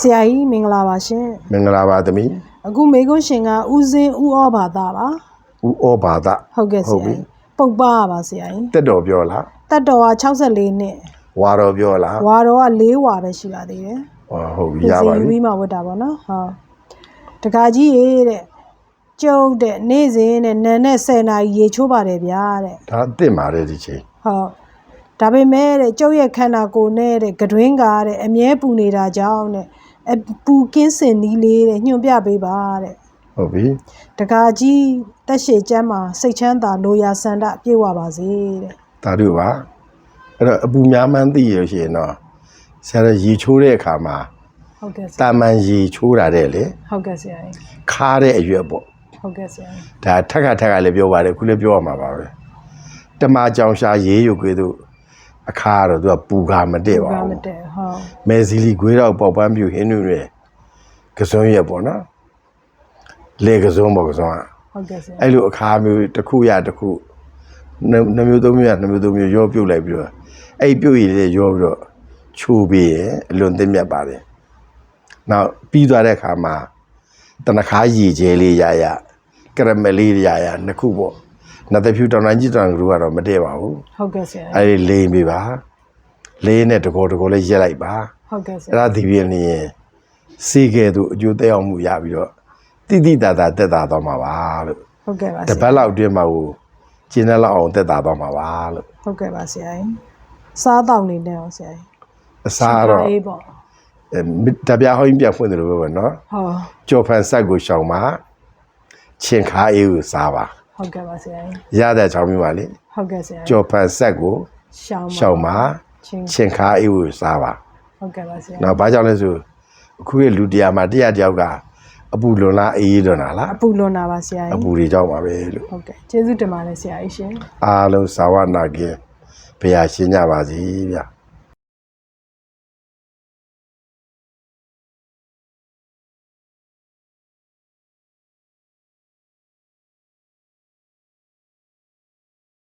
ဆရာကြီးမင်္ဂလာပါရှင်မင်္ဂလာပါသမီးအခုမေကွန်းရှင်ကဦးစင်းဦးဩဘာသာပါဦးဩဘာသဟုတ်ကဲ့ဆဟုတ်ရာပြီကြီးပုတ်ပါပါဆရာကြီးတက်တော်ပြောလားတက်တော်က64နှစ်ဝါတော်ပြောလားဝါတော်က4ဝါပဲရှိပါသေးတယ်ဟောဟုတ်ပြီရပါဝီပြီမှဝတ်တာပေါ့နော်ဟုတ်တကာကြီးရေတဲ့ကျုပ်တဲ့နေ့စဉ်နဲ့နန်းနဲ့10နာရီရေချိုးပါတယ်ဗျာတဲ့ဒါအစ်စ်ပါတယ်ဒီချိန်ဟုတ်ဒါပေမဲ့တဲ့ကျုပ်ရဲ့ခန္ဓာကိုယ်နဲ့တဲ့ကတွင်းကားတဲ့အမြဲပူနေတာကြောင့်တဲ့ အပူကင်းစင်နီးလေးတဲ့ညွှန်ပြပေးပါတဲ့ဟုတ်ပြီတကာကြီးတက်ရှည်ကျမ်းမှာစိတ်ချမ်းသာလိုရာဆန္ဒပြေဝပါစေတဲ့ဒါတို့ပါအဲ့တော့အပူများမှန်းသိရလို့ရှိရင်တော့ဆရာရေချိုးတဲ့အခါမှာဟုတ်ကဲ့ဆရာတာမန်ရေချိုးတာတဲ့လေဟုတ်ကဲ့ဆရာကြီးခါတဲ့အရွက်ပေါ့ဟုတ်ကဲ့ဆရာကြီးဒါထက်ကထက်ကလည်းပြောပါတယ်ခုလည်းပြောရမှာပါပဲတမကြောင်ရှာရေးရုပ်ကွေးတို့ အခါကတော့သူကပူခါမတည့်ပါဘာမဘူးတဲ့ဟုတ်မဲစီလီခွေးတော့ပေါက်ပန်းပြူဟင်းနုတွေကစုံရက်ပေါ့နော်လေကစုံပေါ့ကစုံကဟုတ်ကဲ့ဆရာအဲ့လိုအခါမျိုးတစ်ခုရတစ်ခုနှစ်နှစ်မျိုးသုံးမျိုးရနှစ်မျိုးသုံးမျိုးရောပြုတ်လိုက်ပြီးတော့အဲ့ပြုတ်ရည်လေးရောပြီးတော့ချိုးပြီးရင်အလွန်သိမြတ်ပါတယ်နောက်ပြီးသွားတဲ့အခါမှာတနခါရည်ကျဲလေးရရကရမယ်လေးရရနှစ်ခုပေါ့ နှစ်သက်ဖြူတောင်တိုင်းကြီးတောင်ကလူကတော့မတည့်ပါဘူးဟုတ်ကဲ့ဆရာအဲ့ဒီလိမ့်ပြီပါလေးနဲ့တကောတကောလေးရက်လိုက်ပါဟုတ်ကဲ့ဆရာအဲ့ဒါဒီပြင်းနေရင်စီကဲသူအကျိုးသက်ရောက်မှုရပြီးတော့တိတိတသာတက်တာတော့မှာပါလို့ဟုတ်ကဲ့ပါတဆပတ်ရာလောက်အတွင်းမှာကိုကျင်းတဲ့လောက်အောင်တက်တာတော့မှာပါလို့ဟုတ်ကဲ့ပါဆရာကြီးစားတောက်နေတယ်အောင်ဆရာကြီးအစားတော့အေးပေါ့အဲတပြားဟောင်းကြီးပြန်ဖွင့်တယ်လို့ပဲပေါ့နော်ဟုတ်ကြော်ဖန်ဆက်ကိုရှောင်ပါချင်းခါအေးကိုစားပါ ဟုတ်ကဲ့ပါဆရာကြီးရတဲ့ချောင်းမျိုးပါလေဟုတ်ကဲ့ဆရာကြီးကြော်ဖန်ဆက်ကိုရှောင်းရှောင်ပါချင်းချင်းခါအေးကိုစားပါဟုတ်ကဲ့ပါဆရာနော်ဘာကြောင့်လဲဆိုအခုရဲ့လူတရားမှာတရားတယောက်ကအပူလွန်လားအေးလွန်လားလားအပူလွန်တာပါဆရာအကြီးပူတွေကြောင့်ပါပဲလို့ဟုတ်ကဲ့ကျေးဇူးတင်ပါတယ်ဆရာကြီးရှင်အားလုံးသာဝနာကင်းဘုရားရှင်ကြပါစီဗျာ